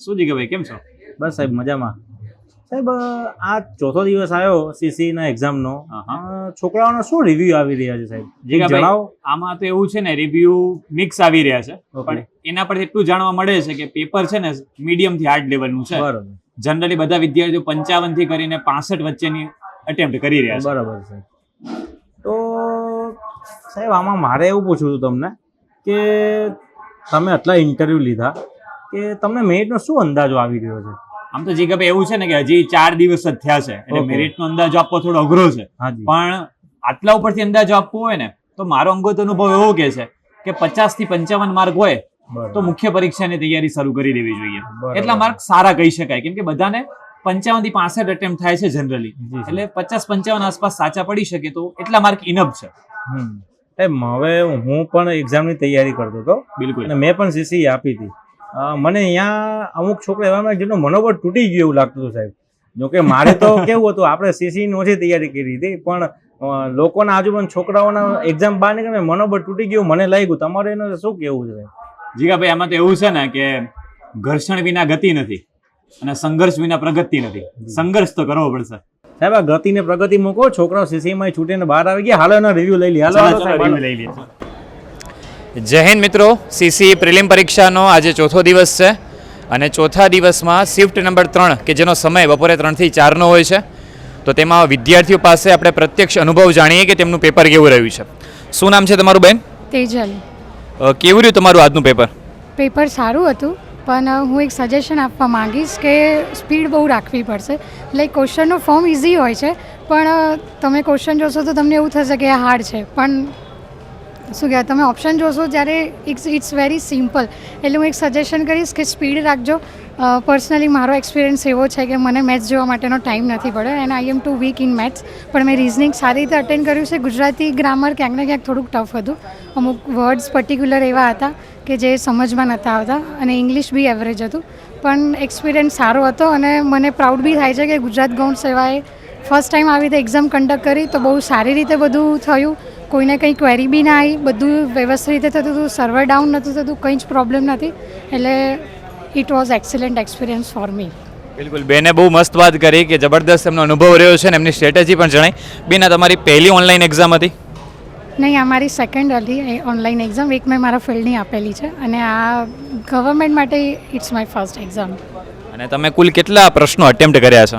શું જી ભાઈ કેમ છો? બસ સાહેબ મજામાં. સાહેબ આ ચોથો દિવસ આવ્યો સીસી ના એક્ઝામ નો. હા, હા. છોકરાઓનો શું રિવ્યુ આવી રહ્યા છે સાહેબ? જીગાભાઈ, જણાવો. આમાં તો એવું છે ને રિવ્યુ મિક્સ આવી રહ્યા છે. પણ એના પરથી એટલું જાણવા મળે છે કે પેપર છે ને મીડિયમથી હાર્ડ લેવલનું છે. બરોબર. જનરલી બધા વિદ્યાર્થીઓ પંચાવનથી કરીને પાસઠ વચ્ચેની અટેમ્પ્ટ કરી રહ્યા છે. બરાબર છે તો સાહેબ આમાં મારે એવું પૂછવું હતું તમને કે તમે આટલા ઇન્ટરવ્યુ લીધા કે તમને મેરિટનો શું અંદાજો આવી રહ્યો છે? આમ તો જે કે એવું છે ને કે હજી ચાર દિવસ જ થયા છે એટલે મેરિટનો અંદાજો આપવો થોડો અઘરો છે. પણ આટલા ઉપરથી અંદાજો આપવો હોય ને તો મારો અંગત અનુભવ એવો કે છે કે પચાસથી પંચાવન માર્ક હોય તો મુખ્ય પરીક્ષાની તૈયારી શરૂ કરી દેવી જોઈએ. એટલા માર્ક સારા કહી શકાય કેમ કે બધાને પંચાવનથી પાસઠ અટેમ્પ થાય છે જનરલી એટલે પચાસ પંચાવન આસપાસ સાચા પડી શકે તો એટલા માર્ક ઇનફ છે. એમ હવે હું પણ એક્ઝામની તૈયારી કરતો હતો બિલકુલ. મેં પણ સીસી આપી હતી. મને અહીંયા અમુક છોકરા એવા જેનો મનોબળ તૂટી ગયું એવું લાગતું હતું સાહેબ. જોકે મારે તો કેવું હતું આપણે સીસી ઓછી તૈયારી કરી હતી પણ લોકોના આજુબાજુ છોકરાઓના એક્ઝામ બહાર નીકળે મનોબળ તૂટી ગયું મને લાગ્યું તમારે એનું શું કેવું છે? જીગાભાઈ આમાં તો એવું છે ને કે ઘર્ષણ વિના ગતિ નથી અને સંઘર્ષ વિના પ્રગતિ નથી. સંઘર્ષ તો કરવો પડશે. સાહેબ આ ગતિ ને પ્રગતિ મૂકો છોકરાઓ સીસીમાં છૂટીને બહાર આવી ગયા. હાલો એનો રિવ્યુ લઈ લઈએ હાલો, લઈ લઈએ. જય હિન્દ મિત્રો. સીસી પ્રિલિમ પરીક્ષાનો આજે ચોથો દિવસ છે અને ચોથા દિવસમાં શિફ્ટ નંબર ત્રણ કે જેનો સમય બપોરે ત્રણથી ચારનો હોય છે તો તેમાં વિદ્યાર્થીઓ પાસે આપણે પ્રત્યક્ષ અનુભવ જાણીએ કે તેમનું પેપર કેવું રહ્યું છે. શું નામ છે તમારું બેન? તેજલ. કેવું રહ્યું તમારું આજનું પેપર? પેપર સારું હતું પણ હું એક સજેશન આપવા માંગીશ કે સ્પીડ બહુ રાખવી પડશે. લાઈક ક્વેશ્ચનનું ફોર્મ ઇઝી હોય છે પણ તમે ક્વેશ્ચન જોશો તો તમને એવું થશે કે હાર્ડ છે પણ શું કહેવાય, તમે ઓપ્શન જોશો જ્યારે ઇટ્સ ઇટ્સ વેરી સિમ્પલ એટલે હું એક સજેશન કરીશ કે સ્પીડ રાખજો. પર્સનલી મારો એક્સપિરિયન્સ એવો છે કે મને મેથ્સ જોવા માટેનો ટાઈમ નથી પડ્યો and I am too weak in maths પણ મેં રિઝનિંગ સારી રીતે અટેન્ડ કર્યું છે. ગુજરાતી ગ્રામર ક્યાંક ને ક્યાંક થોડુંક ટફ હતું. અમુક વર્ડ્સ પર્ટિક્યુલર એવા હતા કે જે સમજમાં નહોતા આવતા અને ઇંગ્લિશ બી એવરેજ હતું. પણ એક્સપિરિયન્સ સારો હતો અને મને પ્રાઉડ બી થાય છે કે ગુજરાત ગૌણ સેવાએ ફર્સ્ટ ટાઈમ આવી રીતે એક્ઝામ કન્ડક્ટ કરી તો બહુ સારી રીતે બધું થયું. કોઈને કંઈ ક્વેરી બી ના આવી બધું વ્યવસ્થિત રીતે થતું હતું સર્વર ડાઉન નહોતું થતું કંઈ જ પ્રોબ્લેમ નથી. એટલે it was excellent experience for me બિલકુલ. બેને બહુ મસ્ત વાત કરી કે જબરદસ્ત એમનો અનુભવ રહ્યો છે અને એમની સ્ટ્રેટેજી પણ જણાઈ બેના તમારી પહેલી ઓનલાઈન એક્ઝામ હતી? નહીં આ મારી સેકન્ડ હતી ઓનલાઈન એક્ઝામ એક મેં મારા ફિલ્ડની આપેલી છે. અને આ ગવર્મેન્ટ માટે ઇટ્સ માય ફર્સ્ટ એક્ઝામ અને તમે કુલ કેટલા પ્રશ્નો અટેમ્પ્ટ કર્યા છે?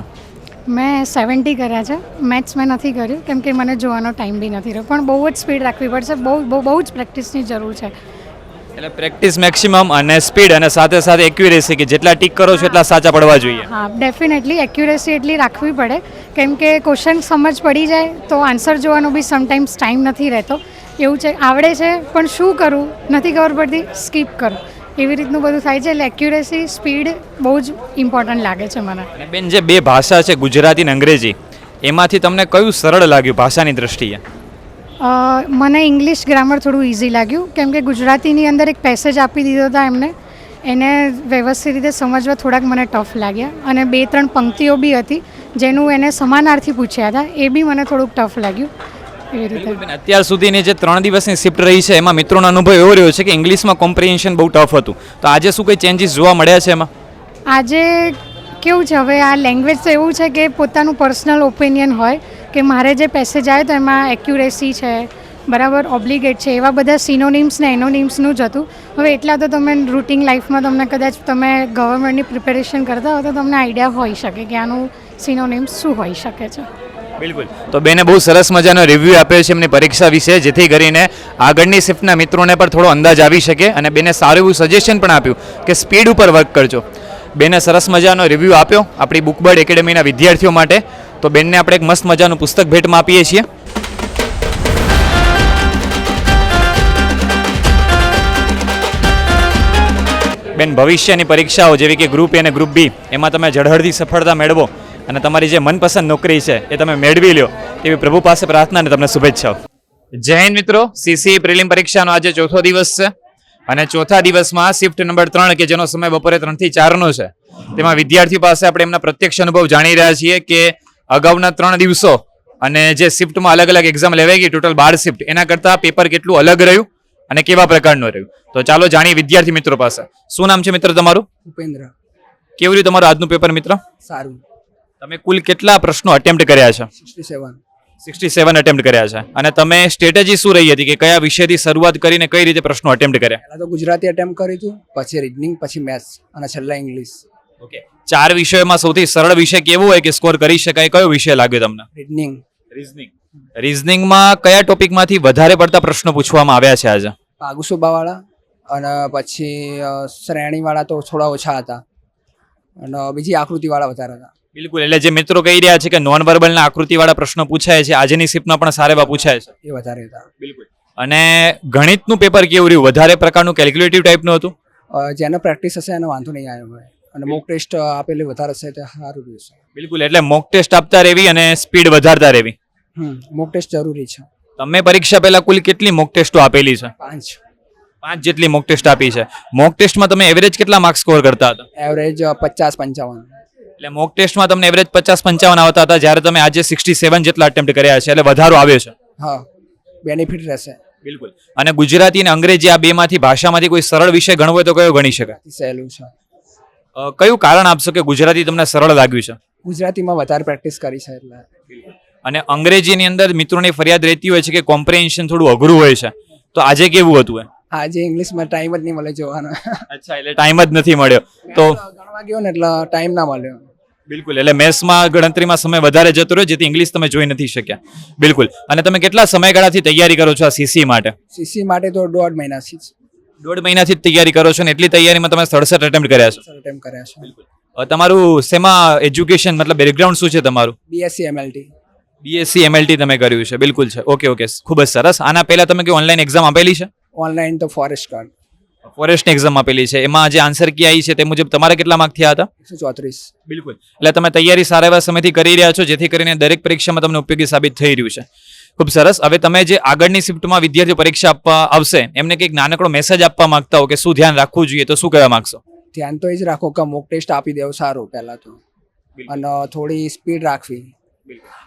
મેં સેવન્ટી કર્યા છે. મેથ્સ મેં નથી કર્યું કેમ કે મને જોવાનો ટાઈમ બી નથી રહ્યો. પણ બહુ જ સ્પીડ રાખવી પડશે. બહુ બહુ બહુ જ પ્રેક્ટિસની જરૂર છે. એટલે પ્રેક્ટિસ મેક્સિમમ અને સ્પીડ અને સાથે સાથે એક્યુરેસી કે જેટલા ટીક કરો છો એટલા સાચા પડવા જોઈએ. હા ડેફિનેટલી એક્યુરેસી એટલી રાખવી પડે. કેમ કે ક્વેશ્ચન સમજ પડી જાય તો આન્સર જોવાનો બી સમટાઈમ્સ ટાઈમ નથી રહેતો. એવું છે આવડે છે પણ શું કરું? નથી ખબર પડતી સ્કીપ કરું. એવી રીતનું બધું થાય છે એટલે એક્યુરેસી સ્પીડ બહુ જ ઇમ્પોર્ટન્ટ લાગે છે મને. અને બેન જે બે ભાષા છે ગુજરાતી અને અંગ્રેજી એમાંથી તમને કયું સરળ લાગ્યું ભાષાની દ્રષ્ટિએ? મને ઇંગ્લિશ ગ્રામર થોડું ઇઝી લાગ્યું. કેમ કે ગુજરાતીની અંદર એક પેસેજ આપી દીધો હતા એમને. એને વ્યવસ્થિત રીતે સમજવા થોડાક મને ટફ લાગ્યા. અને બે ત્રણ પંક્તિઓ બી હતી જેનું એને સમાનાર્થી પૂછ્યા હતા. એ બી મને થોડુંક ટફ લાગ્યું. એવી રીતે. અત્યાર સુધીની જે ત્રણ દિવસની શિફ્ટ રહી છે એમાં મિત્રોનો અનુભવ એવો રહ્યો છે કે ઇંગ્લિશમાં કોમ્પ્રિહેન્શન બહુ ટફ હતું. તો આજે શું કંઈ ચેન્જીસ જોવા મળ્યા છે એમાં? આજે કેવું છે હવે આ લેંગ્વેજ તો એવું છે કે પોતાનું પર્સનલ ઓપિનિયન હોય કે મારે જે પેસેજ આવે તો એમાં એક્યુરેસી છે બરાબર ઓબ્લિગેટ છે એવા બધા સિનોનિમ્સ ને એનોનિમ્સનું જ હતું. હવે એટલા તો તમે રૂટિન લાઈફમાં તમને કદાચ તમે ગવર્મેન્ટની પ્રિપેરેશન કરતા હો તો તમને આઈડિયા હોઈ શકે કે આનું સિનોનિમ્સ શું હોઈ શકે છે. બિલકુલ. તો બેને બહુ સરસ મજાનો રિવ્યૂ આપ્યો છે એમની પરીક્ષા વિશે, જેથી કરીને આગળની શિફ્ટના મિત્રોને પણ થોડો અંદાજ આવી શકે અને બેને સારું એવું સજેશન પણ આપ્યું કે સ્પીડ ઉપર વર્ક કરજો. બેને સરસ મજાનો રિવ્યૂ આપ્યો આપણી બુકબર્ડ એકેડમીના વિદ્યાર્થીઓ માટે. તો બેનને આપણે એક મસ્ત મજાનું પુસ્તક ભેટમાં આપીએ છીએ. બેન, ભવિષ્યની પરીક્ષાઓ જેવી કે ગ્રુપ એ અને ગ્રુપ બી એમાં તમે ઝળહળતી સફળતા મેળવો. અને તમારી જે મનપસંદ નોકરી છે એ તમે મેળવી લ્યો. એવી પ્રભુ પાસે પ્રાર્થના અને તમને શુભેચ્છાઓ. જય હિન્દ મિત્રો. સીસી પ્રિલિમ પરીક્ષાનો આજે ચોથો દિવસ છે. અને ચોથા દિવસમાં શિફ્ટ નંબર ત્રણ કે જેનો સમય બપોરે ત્રણથી ચારનો છે. તેમાં વિદ્યાર્થીઓ પાસે આપણે એમના પ્રત્યક્ષ અનુભવ જાણી રહ્યા છીએ કે અગાઉના ત્રણ દિવસો અને જે શિફ્ટમાં અલગ અલગ એક્ઝામ લેવાઈ ગઈ ટોટલ બાર શિફ્ટ એના કરતાં પેપર કેટલું અલગ રહ્યું અને કેવા પ્રકારનું રહ્યું? તો ચાલો જાણીએ વિદ્યાર્થી મિત્રો પાસે. શું નામ છે મિત્ર તમારું? ઉપેન્દ્ર. કેવું રહ્યું તમારું આજનું પેપર મિત્ર? સારું. તમે કુલ કેટલા પ્રશ્નો અટેમ્પ્ટ કર્યા છે? Sixty seven sixty seven attempt કર્યા છે. અને તમે સ્ટ્રેટેજી શું રહી હતી કે કયા વિષયથી શરૂઆત કરીને કઈ રીતે પ્રશ્નો અટેમ્પ્ટ કર્યા? પહેલાં તો ગુજરાતી અટેમ્પ્ટ કર્યું હતું પછી રીઝનિંગ પછી મેથ્સ અને છેલ્લા ઇંગ્લિશ ઓકે ચાર વિષયોમાં સૌથી સરળ વિષય કેવો હોય કે સ્કોર કરી શકાય? કયો વિષય લાગ્યો તમને? રીઝનિંગ રીઝનિંગ રીઝનિંગમાં કયા ટોપિકમાંથી વધારે પડતા પ્રશ્નો પૂછવામાં આવ્યા છે આજે? પાગુસુબાવાળા અને પછી શ્રેણીવાળા તો થોડા ઓછા હતા. અને બીજી આકૃતિવાળા વધારે હતા. બિલકુલ. એટલે જે મિત્રો કહી રહ્યા છે કે નોન વર્બલના આકૃતિવાળા પ્રશ્નો પૂછાય છે આજની શિફ્ટમાં પણ સારા એવા પૂછાય છે. એ વધારે હતા. બિલકુલ. અને ગણિતનું પેપર કેવું રહ્યું? વધારે પ્રકારનું કેલ્ક્યુલેટિવ ટાઈપનું હતું? જેનો પ્રેક્ટિસ હશે એને વાંધો નહીં આવ્યો અને મોક ટેસ્ટ આપેલી વધારે હશે તે સારું રહેશે. બિલકુલ. એટલે મોક ટેસ્ટ આપતા રહેવી અને સ્પીડ વધારતા રહેવી. મોક ટેસ્ટ જરૂરી છે. તમે પરીક્ષા પહેલા કુલ કેટલી મોક ટેસ્ટો આપેલી છે? પાંચ. પાંચ જેટલી મોક ટેસ્ટ આપી છે. મોક ટેસ્ટમાં તમે એવરેજ કેટલા માર્ક્સ સ્કોર કરતા હતા? એવરેજ પચાસ પંચાવન. એટલે મોક ટેસ્ટમાં તમને એવરેજ પચાસ પંચાવન આવતા હતા જ્યારે તમે આજે સિક્સટી સેવન જેટલા અટેમ્પ્ટ કર્યા છે એટલે વધારો આવ્યો છે. હા બેનિફિટ રહેશે. બિલકુલ. અને ગુજરાતી અને અંગ્રેજી આ બેમાંથી ભાષામાંથી કોઈ સરળ વિષય ગણવો હોય તો કયો ગણી શકાય સહેલું છે. કયું કારણ આપશો કે ગુજરાતી તમને સરળ લાગ્યું છે? ગુજરાતીમાં વધારે પ્રેક્ટિસ કરી છે એટલે. અને અંગ્રેજીની અંદર મિત્રોની ફરિયાદ રહેતી હોય છે કે કોમ્પ્રિહેન્શન થોડું અઘરું હોય છે. તો આજે કેવું હતું એ? આજે ઇંગ્લિશમાં ટાઈમ જ નહીં મળે જોવાનો. અચ્છા એટલે ટાઈમ જ નથી મળ્યો. તો ગણવા ગયો ને એટલે ટાઈમ ના મળ્યો. બિલકુલ એટલે મેથ્સમાં ગણતરીમાં સમય વધારે જતો રહ્યો જેથી ઇંગ્લિશ તમે જોઈ નથી શક્યા. બિલકુલ. અને તમે કેટલા સમયગાળાથી તૈયારી કરો છો આ સીસી માટે? સીસી માટે તો દોઢ મહિનાથી દોઢ મહિનાથી જ તૈયારી કરો છો ને એટલી તૈયારીમાં તમે સડસઠ એટેમ્પ્ટ કર્યા છો? અટેમ્પ કર્યા છે. બિલકુલ. તમારું શેમાં એજ્યુકેશન મતલબ બેકગ્રાઉન્ડ શું છે તમારું? બીએસસી એમએલટી બીએસસી એમએલટી તમે કર્યું છે. બિલકુલ છે. ઓકે ઓકે ખૂબ જ સરસ. આના પહેલા તમે કોઈ ઓનલાઈન એક્ઝામ આપેલી છે? ઓનલાઈન તો ફોરેસ્ટ કાર્ડ ફોરેસ્ટની એક્ઝામ આપેલી છે. એમાં જે આન્સર કી આવી છે તે મુજબ તમારે કેટલા માર્ક થયા હતા? એકસો ચોત્રીસ. બિલકુલ. એટલે તમે તૈયારી સારા એવા સમયથી કરી રહ્યા છો જેથી કરીને દરેક પરીક્ષામાં તમને ઉપયોગી સાબિત થઈ રહ્યું છે. ખૂબ સરસ. હવે તમે જે આગળની શિફ્ટમાં વિદ્યાર્થીઓ પરીક્ષા આપવા આવશે એમને કંઈક નાનકડો મેસેજ આપવા માંગતા હો કે શું ધ્યાન રાખવું જોઈએ તો શું કહેવા માંગશો? ધ્યાન તો એ જ રાખો કે મોક ટેસ્ટ આપી દેવો સારું પહેલાં તો. અને થોડી સ્પીડ રાખવી.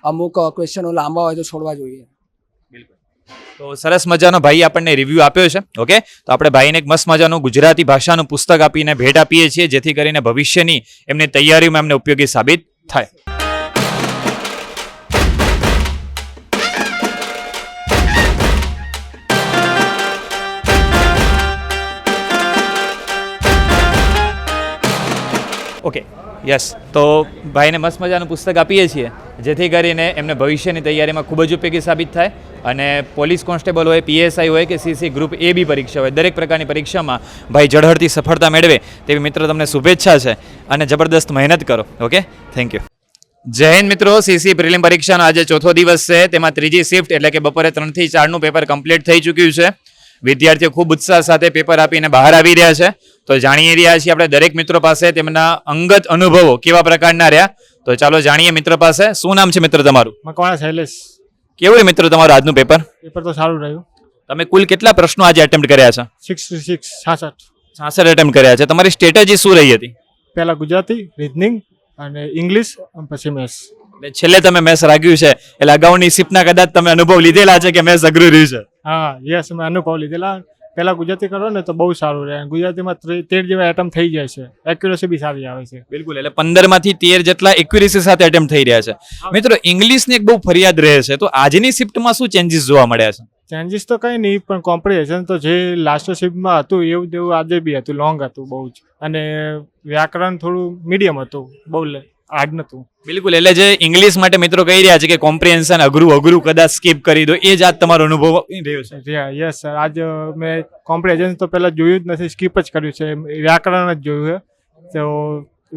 અમુક ક્વેશ્ચનો લાંબા હોય તો છોડવા જોઈએ. તો સરસ મજાનો ભાઈ આપણને રિવ્યૂ આપ્યો છે ઓકે તો આપણે ભાઈને એક મસ્ત મજાનું ગુજરાતી ભાષાનું પુસ્તક આપીને ભેટ આપીએ છીએ, જેથી કરીને ભવિષ્યની એમની તૈયારીમાં એમને ઉપયોગી સાબિત થાય. ઓકે યસ તો ભાઈને મસ્ત મજાનું પુસ્તક આપીએ છીએ, જેથી કરીને એમને ભવિષ્યની તૈયારીમાં ખૂબ જ ઉપયોગી સાબિત થાય. અને પોલીસ કોન્સ્ટેબલ હોય પીએસઆઈ હોય કે સીસી ગ્રુપ એ બી પરીક્ષા હોય દરેક પ્રકારની પરીક્ષામાં ભાઈ ઝળહળતી સફળતા મેળવે તેવી મિત્ર તમને શુભેચ્છા છે અને જબરદસ્ત મહેનત કરો ઓકે? થેન્ક યુ જય હિન્દ મિત્રો સીસી પ્રિલિમ પરીક્ષાનો આજે ચોથો દિવસ છે. તેમાં ત્રીજી શિફ્ટ એટલે કે બપોરે ત્રણથી ચારનું પેપર કમ્પ્લીટ થઈ ચૂક્યું છે. વિદ્યાર્થીઓ ખૂબ ઉત્સાહ સાથે પેપર આપીને બહાર આવી રહ્યા છે. તો જાણીએ રહ્યા છીએ આપણે દરેક મિત્રો પાસે તેમના અંગત અનુભવો કેવા પ્રકારના રહ્યા. તો ચાલો જાણીએ મિત્ર પાસે. શું નામ છે મિત્ર તમારું? મકવાણા શૈલેષ. કેવું મિત્રો તમારું આજનું પેપર પેપર તો સારું રહ્યું. તમે કુલ કેટલા પ્રશ્નો આજે એટેમ્પ્ટ કર્યા છે? સિક્સ સિક્સ છાસઠ છાસઠ એટેમ્પ્ટ કર્યા છે. તમારી સ્ટ્રેટેજી શું રહી હતી? પહેલાં ગુજરાતી રીઝનિંગ અને ઇંગ્લિશ પછી મેથ્સ એટલે છેલ્લે તમે મેસ રાખ્યું છે. એટલે અગાઉની શિફ્ટના કદાચ તમે અનુભવ લીધેલા છે કે મેસ અઘરું રહ્યું છે? હા યસ મેં અનુભવ લીધેલા. પહેલાં ગુજરાતી કરો ને તો બહુ સારું રહે. ગુજરાતીમાં ત્રે- જેવા એટમ થઈ જાય છે. એક્યુરેસી બી સારી આવે છે. બિલકુલ એટલે પંદરમાંથી તેર જેટલા એક્યુરેસી સાથે અટેમ્પ્ટ થઈ રહ્યા છે. મિત્રો ઇંગ્લિશની એક બહુ ફરિયાદ રહે છે. તો આજની શિફ્ટમાં શું ચેન્જીસ જોવા મળ્યા છે? ચેન્જીસ તો કંઈ નહીં પણ કોમ્પ્રિહેશન તો જે લાસ્ટ શિફ્ટમાં હતું એવું તેવું આજે બી હતું લોંગ હતું બહુ જ. અને વ્યાકરણ થોડું મીડિયમ હતું બહુ હાર્ડ નહોતું બિલકુલ એટલે જે ઇંગ્લિશ માટે મિત્રો કહી રહ્યા છે કે કોમ્પ્રિહેન્શન અઘરું અઘરું કદાચ સ્કીપ કરી દો એ જ આજ તમારો અનુભવ રહ્યો છે. યસ સર આજ મેં કોમ્પ્રિહેન્શન તો પહેલાં જોયું જ નથી સ્કીપ જ કર્યું છે. વ્યાકરણ જ જોયું છે. તો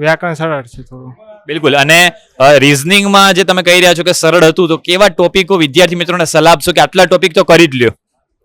વ્યાકરણ સરળ છે થોડું. બિલકુલ અને રિઝનિંગમાં જે તમે કહી રહ્યા છો કે સરળ હતું તો કેવા ટોપિકો વિદ્યાર્થી મિત્રોને સલાહ આપશો કે આટલા ટોપિક તો કરી જ લ્યો?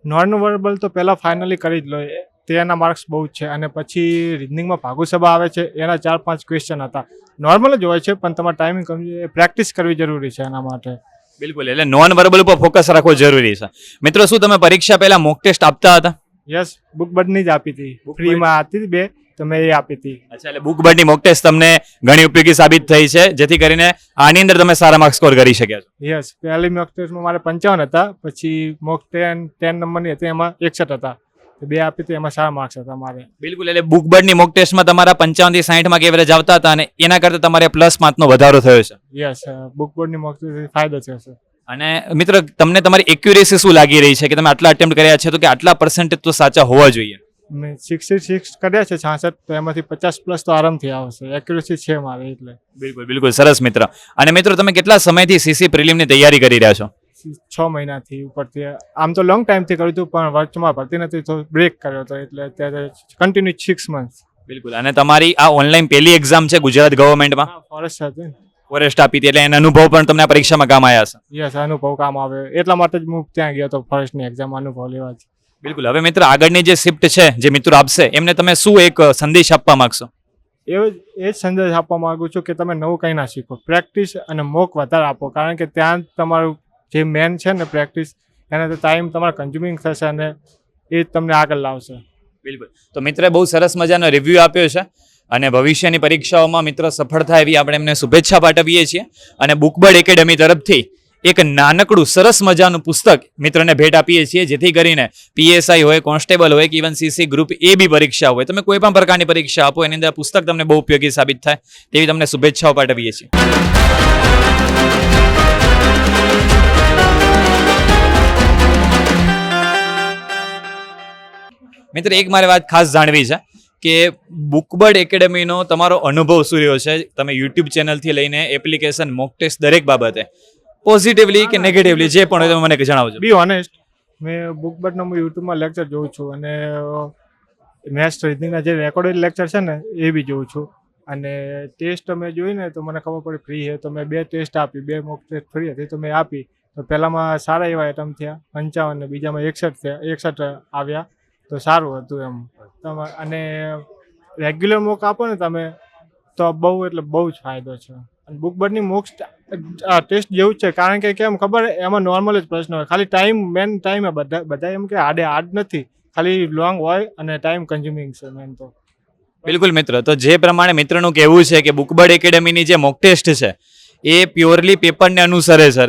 નોન વર્બલ તો પહેલાં ફાઇનલી કરી જ લો. તેના માર્ક્સ બહુ જ છે અને પછી રિઝનિંગમાં ભાગુસભા આવે છે એના ચાર પાંચ ક્વેશ્ચન હતા. નોર્મલ જ હોય છે પણ તમારે ટાઈમિંગ પ્રેક્ટિસ કરવી જરૂરી છે એના માટે. બિલકુલ એટલે નોન વર્બલ ઉપર ફોકસ રાખવો જરૂરી છે. મિત્રો શું તમે પરીક્ષા પહેલા મોક ટેસ્ટ આપતા હતા? યસ બુક બર્ડની જ આપી હતી. ફ્રીમાં આપતી હતી બે તો મેં એ આપી હતી. અચ્છા એટલે બુક બર્ડની મોક ટેસ્ટ તમને ઘણી ઉપયોગી સાબિત થઈ છે જેથી કરીને આની અંદર તમે સારા માર્ક્સ સ્કોર કરી શક્યા છો. યસ પહેલી મોક ટેસ્ટમાં મારે પંચાવન હતા પછી મોક ટેન ટેન નંબરની હતી એમાં એકસઠ હતા. તો બે આપી તો એમાં શા માર્ક્સ હતા મારે બિલકુલ એટલે બુક બર્ડની મોક ટેસ્ટમાં તમારા પંચાવનથી સાઠમાં એવરેજ આવતા હતા અને એના કરતા તમારે પ્લસ માર્કનો વધારો થયો છે? યસ બુક બોર્ડની મોક ફાયદો છે સર અને મિત્ર તમને તમારી એક્યુરેસી શું લાગી રહી છે કે તમે આટલા અટેમ્પ્ટ કર્યા છે તો કે આટલા પર્સન્ટેજ તો સાચા હોવા જોઈએ? મેં સિક્સટી સિક્સ કર્યા છે છાસઠ તો એમાંથી પચાસ પ્લસ તો આરામથી આવશે. એક્યુરેસી છે મારે એટલે. બિલકુલ બિલકુલ સરસ મિત્ર. અને મિત્રો તમે કેટલા સમયથી સીસી પ્રિલિમની તૈયારી કરી રહ્યા છો? છ મહિનાથી ઉપરથી. આમ તો લોંગ ટાઈમથી કર્યું હતું પણ વચમાં ભરતી નથી તો બ્રેક કર્યો હતો એટલે અત્યારે કન્ટિન્યુ સિક્સ મંથ બિલકુલ. અને તમારી આ ઓનલાઈન પહેલી એક્ઝામ છે ગુજરાત ગવર્મેન્ટમાં ફોરેસ્ટ હતી ફોરેસ્ટ આપી હતી એટલે એના અનુભવ પણ તમને આ પરીક્ષામાં કામ આવ્યા છે યસ અનુભવ કામ આવે. એટલા માટે જ હું ત્યાં ગયો હતો ફોરેસ્ટની એક્ઝામ અનુભવ લેવા જ. બિલકુલ. હવે મિત્ર આગળની જે શિફ્ટ છે જે મિત્રો આપશે એમને તમે શું એક સંદેશ આપવા માંગશો? એવો એ જ સંદેશ આપવા માગું છું કે તમે નવું કંઈ ના શીખો. પ્રેક્ટિસ અને મોક વધારે આપો કારણ કે ત્યાં તમારું જે મેન છે ને પ્રેક્ટિસ એના ટાઈમ તમારે કન્ઝ્યુમિંગ થશે અને એ તમને આગળ લાવશે. બિલકુલ. તો મિત્રે બહુ સરસ મજાનો રિવ્યૂ આપ્યો છે અને ભવિષ્યની પરીક્ષાઓમાં મિત્રો સફળ થાય એવી આપણે એમને શુભેચ્છા પાઠવીએ છીએ અને બુકબર્ડ એકેડમી તરફથી એક નાનકડું સરસ મજાનું પુસ્તક મિત્રને ભેટ આપીએ છીએ, જેથી કરીને પીએસઆઈ હોય, કોન્સ્ટેબલ હોય, કે even CC group A B પરીક્ષા હોય. તમે કોઈ પણ પ્રકારની પરીક્ષા આપો, એની અંદર પુસ્તક તમને બહુ ઉપયોગી સાબિત થાય, તેવી તમને શુભેચ્છાઓ પાઠવીએ છીએ. મિત્ર, એક મારે વાત ખાસ જાણવી છે કે બુકબર્ડ એકેડમીનો તમારો અનુભવ શું રહ્યો છે? તમે યુટ્યુબ ચેનલથી લઈને એપ્લિકેશન મોક ટેસ્ટ દરેક બાબતે પોઝિટિવલી કે નેગેટિવલી જે પણ હોય તમે મને જણાવજો. બી ઓનેસ્ટ મેં બુકબર્ડનો હું યુટ્યુબમાં લેક્ચર જોઉં છું અને મેથ્સ રીઝનિંગના જે રેકોર્ડેડ લેક્ચર છે ને, એ બી જોઉં છું. અને ટેસ્ટ અમે જોઈને તો મને ખબર પડી ફ્રી છે તો મેં બે ટેસ્ટ આપી, બે મોક ટેસ્ટ ફ્રી હતી, તો મેં આપી. તો પહેલામાં સારા એવા આઈટમ થયા, પંચાવન ને બીજામાં એકસઠ થયા, એકસઠ આવ્યા. તો સારું હતું એમ. તમારે અને રેગ્યુલર મોક આપો ને તમે, તો બહુ એટલે બહુ જ ફાયદો છે. અને બુક બર્ડની મોક ટેસ્ટ જેવું છે. કારણ કે કેમ ખબર, એમાં નોર્મલ જ પ્રશ્ન હોય. ખાલી ટાઈમ મેન ટાઈમ બધા બધા એમ કે આડે આડ નથી. ખાલી લોંગ હોય અને ટાઈમ કન્ઝ્યુમિંગ છે મેન તો. બિલકુલ મિત્ર. તો જે પ્રમાણે મિત્રનું કહેવું છે કે બુકબર્ડ એકેડેમીની જે મોક ટેસ્ટ છે, એ પ્યોરલી પેપરને અનુસરે છે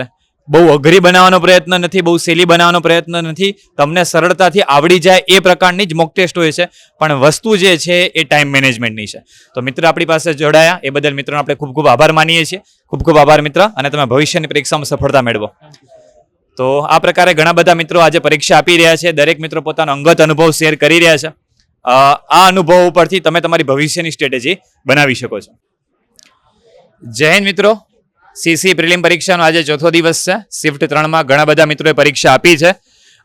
બહુ અઘરી બનાવવાનો પ્રયત્ન નથી, બહુ સહેલી બનાવવાનો પ્રયત્ન નથી. તમને સરળતાથી આવડી જાય એ પ્રકારની જ મોક ટેસ્ટ હોય છે. પણ વસ્તુ જે છે એ ટાઈમ મેનેજમેન્ટની છે. તો મિત્ર આપણી પાસે જોડાયા. એ બદલ મિત્રોનો આપણે ખૂબ ખૂબ આભાર માનીએ છીએ. ખૂબ ખૂબ આભાર મિત્ર. અને તમે ભવિષ્યની પરીક્ષામાં સફળતા મેળવો. તો આ પ્રકારે ઘણા બધા મિત્રો આજે પરીક્ષા આપી રહ્યા છે. દરેક મિત્રો પોતાનો અંગત અનુભવ શેર કરી રહ્યા છે. આ અનુભવ ઉપરથી તમે તમારી ભવિષ્યની સ્ટ્રેટેજી બનાવી શકો છો. જય હિન્દ મિત્રો. સીસી પ્રિલિમ પરીક્ષાનો આજે ચોથો દિવસ છે. શિફ્ટ ત્રણમાં ઘણા બધા મિત્રોએ પરીક્ષા આપી છે.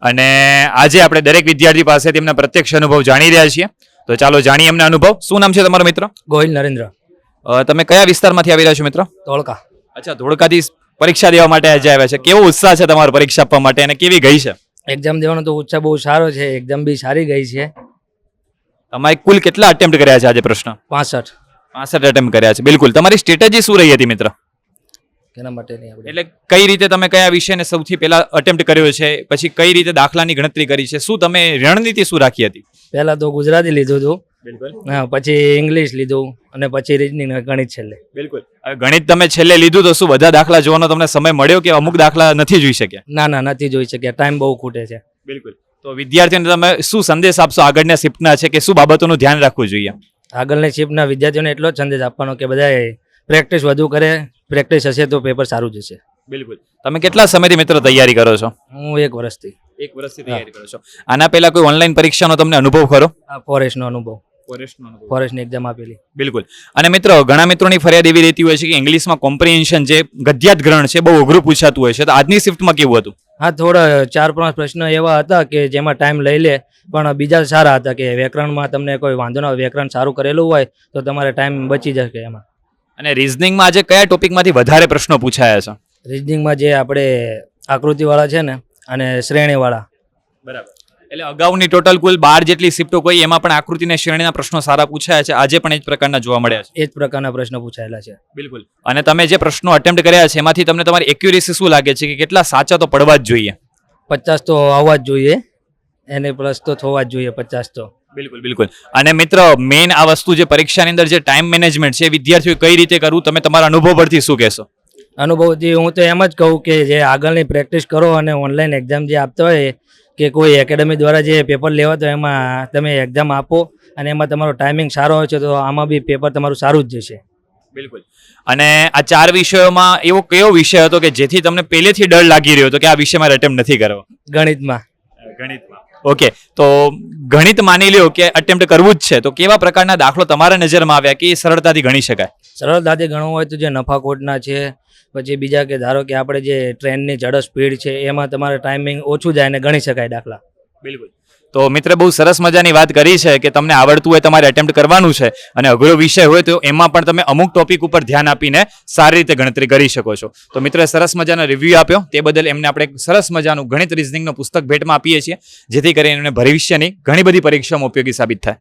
અને આજે આપણે દરેક વિદ્યાર્થી પાસેથી એમના પ્રત્યક્ષ અનુભવ જાણી રહ્યા છીએ. તો ચાલો જાણીએ એમના અનુભવ. શું નામ છે તમારો મિત્ર? ગોહિલ નરેન્દ્ર. તમે કયા વિસ્તારમાંથી આવી રહ્યા છો મિત્રો? ધોળકા. અચ્છા ધોળકાથી પરીક્ષા દેવા માટે આજે આવ્યા છે. કેવો ઉત્સાહ છે તમારો પરીક્ષા આપવા માટે અને કેવી ગઈ છે? એક્ઝામ દેવાનો તો ઉત્સાહ બહુ સારો છે. એક્ઝામ બી સારી ગઈ છે. તમારે કુલ કેટલા અટેમ્પ્ટ કર્યા છે આજે પ્રશ્ન? પાસઠ. પાસઠ અટેમ્પ્ટ કર્યા છે. બિલકુલ. તમારી સ્ટ્રેટેજી શું રહી હતી મિત્ર? એના માટેની આપણે. એટલે કઈ રીતે તમે કયા વિષયને સૌથી પહેલા અટેમ્પ્ટ કર્યો છે? પછી કઈ રીતે દાખલાની ગણતરી કરી છે? શું તમે રણનીતિ શું રાખી હતી? પહેલા તો ગુજરાતી લીધું હતું. બિલકુલ. હા પછી ઇંગ્લિશ લીધું અને પછી રીઝનિંગ ગણિત છેલ્લે. બિલકુલ. ગણિત તમે છેલ્લે લીધું તો શું બધા દાખલા જોવાનો તમને સમય મળ્યો કે અમુક દાખલા નથી જોઈ શક્યા? ના ના નથી જોઈ શક્યા. ટાઈમ બહુ ખૂટે છે. બિલકુલ. તો વિદ્યાર્થીઓને તમે શું સંદેશ આપશો? આગળના શિફ્ટના છે કે શું બાબતોનું ધ્યાન રાખવું જોઈએ? આગળની શિફ્ટના વિદ્યાર્થીઓને એટલો જ સંદેશ આપવાનો કે બધાએ પ્રેક્ટિસ વધુ કરે પ્રેક્ટિસ હશે તો પેપર સારું જશે બિલકુલ. તમે કેટલા સમયથી મિત્રો તૈયારી કરો છો? હું એક વર્ષથી. એક વર્ષથી તૈયારી કરો છો. આના પહેલા કોઈ ઓનલાઈન પરીક્ષાનો તમને અનુભવ ખરો? આ ફોરેસ્ટનો અનુભવ. ફોરેસ્ટનો અનુભવ. ફોરેસ્ટની એક્ઝામ આપેલી. બિલકુલ. અને મિત્રો ઘણા મિત્રોની ફરિયાદ એવી રહેતી હોય છે કે ઇંગ્લિશમાં કોમ્પ્રિહેન્શન જે ગદ્યાત ગ્રહણ છે બહુ અઘરું પૂછાતું હોય છે. તો આજની શિફ્ટમાં કેવું હતું? હા થોડા ચાર પાંચ પ્રશ્નો એવા હતા કે જેમાં ટાઈમ લઈ લે પણ બીજા સારા હતા કે વ્યાકરણમાં તમને કોઈ વાંધો ના વ્યાકરણ સારું કરેલું હોય તો તમારે ટાઈમ બચી જશે એમાં. અને રિઝનિંગમાં આજે કયા ટોપિકમાંથી વધારે પ્રશ્નો પૂછાયા છે? રીઝનિંગમાં જે આપણે આકૃતિવાળા છે ને અને શ્રેણીવાળા. બરાબર. એટલે અગાઉની ટોટલ કુલ બાર જેટલી શિફ્ટો કોઈ એમાં પણ આકૃતિ અને શ્રેણીના પ્રશ્નો સારા પૂછાયા છે. આજે પણ એ જ પ્રકારના જોવા મળ્યા છે. એ જ પ્રકારના પ્રશ્નો પૂછાયેલા છે. બિલકુલ. અને તમે જે પ્રશ્નો અટેમ્પ્ટ કર્યા છે એમાંથી તમને તમારી એક્યુરેસી શું લાગે છે કે કેટલા સાચા તો પડવા જ જોઈએ? પચાસ તો આવવા જ જોઈએ. એને પ્લસ તો થવા જ જોઈએ પચાસ તો. બિલકુલ બિલકુલ. અને મિત્ર મેઇન આ વસ્તુ જે પરીક્ષાની અંદર જે ટાઈમ મેનેજમેન્ટ છે વિદ્યાર્થીઓ કઈ રીતે કરવું? તમે તમારા અનુભવ પરથી શું કહેશો? અનુભવથી હું તો એમ જ કહું કે જે આગળની પ્રેક્ટિસ કરો અને ઓનલાઈન એક્ઝામ જે આપતા હોય કે કોઈ એકેડમી દ્વારા જે પેપર લેવાતો એમાં તમે એક્ઝામ આપો અને એમાં તમારો ટાઈમિંગ સારો હોય છે તો આમાં બી પેપર તમારું સારું જ જશે. બિલકુલ. અને આ ચાર વિષયોમાં એવો કયો વિષય હતો કે જેથી તમને પહેલેથી ડર લાગી રહ્યો હતો કે આ વિષયમાં મારે નથી કરવો? ગણિતમાં. ગણિતમાં. ઓકે તો ગણિત માની લ્યો કે અટેમ્પ્ટ કરવું જ છે. તો કેવા પ્રકારના દાખલો તમારા નજરમાં આવ્યા કે એ સરળતાથી ગણી શકાય? સરળતાથી ગણવું હોય તો જે નફાખોટના છે, પછી બીજા કે ધારો કે આપણે જે ટ્રેનની ઝડપ સ્પીડ છે, એમાં તમારે ટાઈમિંગ ઓછું જાય ને ગણી શકાય દાખલા. બિલકુલ. તો મિત્ર બહુ સરસ મજાની વાત કરી છે કે તમને આવડતું હોય તમારે અટેમ્પ્ટ કરવાનું છે અને અઘરો વિષય હોય તો એમાં પણ તમે અમુક ટોપિક ઉપર ધ્યાન આપીને સારી રીતે ગણતરી કરી શકો છો. તો મિત્ર સરસ મજાનો રિવ્યૂ આપ્યો. તે બદલ એમને આપણે સરસ મજાનું ગણિત રિઝનિંગનું પુસ્તક ભેટમાં આપીએ છીએ જેથી કરીને એમને ભવિષ્યની ઘણી બધી પરીક્ષામાં ઉપયોગી સાબિત થાય.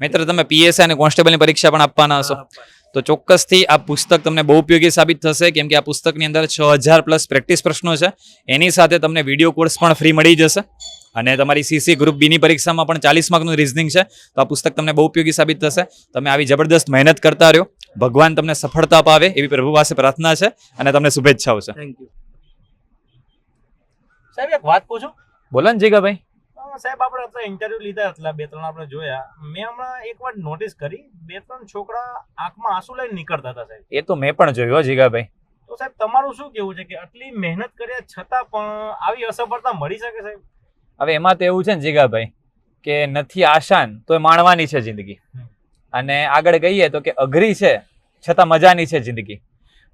મિત્ર તમે પીએસઆઈ અને કોન્સ્ટેબલની પરીક્ષા પણ આપવાના હશો. તો ચોક્કસથી આ પુસ્તક તમને બહુ ઉપયોગી સાબિત થશે કેમ કે આ પુસ્તકની અંદર છ હજાર પ્લસ પ્રેક્ટિસ પ્રશ્નો છે. એની સાથે તમને વીડિયો કોર્સ પણ ફ્રી મળી જશે. અને તમારી સીસી ગ્રુપ બીની પરીક્ષામાં પણ ચાલીસ માર્કનું રિઝનિંગ છે. તો આ પુસ્તક તમને બહુ ઉપયોગી સાબિત થશે. તમે આવી જબરદસ્ત મહેનત કરતા રહ્યો. ભગવાન તમને સફળતા પાવે એવી પ્રભુ પાસે પ્રાર્થના છે અને તમને શુભેચ્છાઓ છે. થેન્ક યુ સાહેબ એક વાત પૂછું? બોલો ને જીગાભાઈ. સાહેબ આપણે અત્યારે ઇન્ટરવ્યુ લીધા હતા બે ત્રણ આપણે જોયા. મેં હમણાં એક વાર નોટિસ કરી બે ત્રણ છોકરા આંખમાં આંસુ લઈને નીકળતા હતા સાહેબ. એ તો મેં પણ જોયું જીગાભાઈ. તો સાહેબ તમારું શું કેવું છે કે આટલી મહેનત કર્યા છતાં પણ આવી અસફળતા મળી શકે સાહેબ? હવે એમાં તો એવું છે ને જીગાભાઈ કે નથી આસાન તો એ માણવાની છે જિંદગી. અને આગળ કહીએ તો કે અઘરી છે છતાં મજાની છે જિંદગી.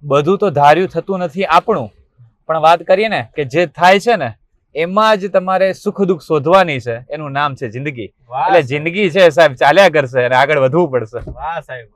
બધું તો ધાર્યું થતું નથી આપણું. પણ વાત કરીએ ને કે જે થાય છે ને એમાં જ તમારે સુખ દુઃખ શોધવાની છે. એનું નામ છે જિંદગી. એટલે જિંદગી છે સાહેબ ચાલ્યા કરશે અને આગળ વધવું પડશે. વાહ સાહેબ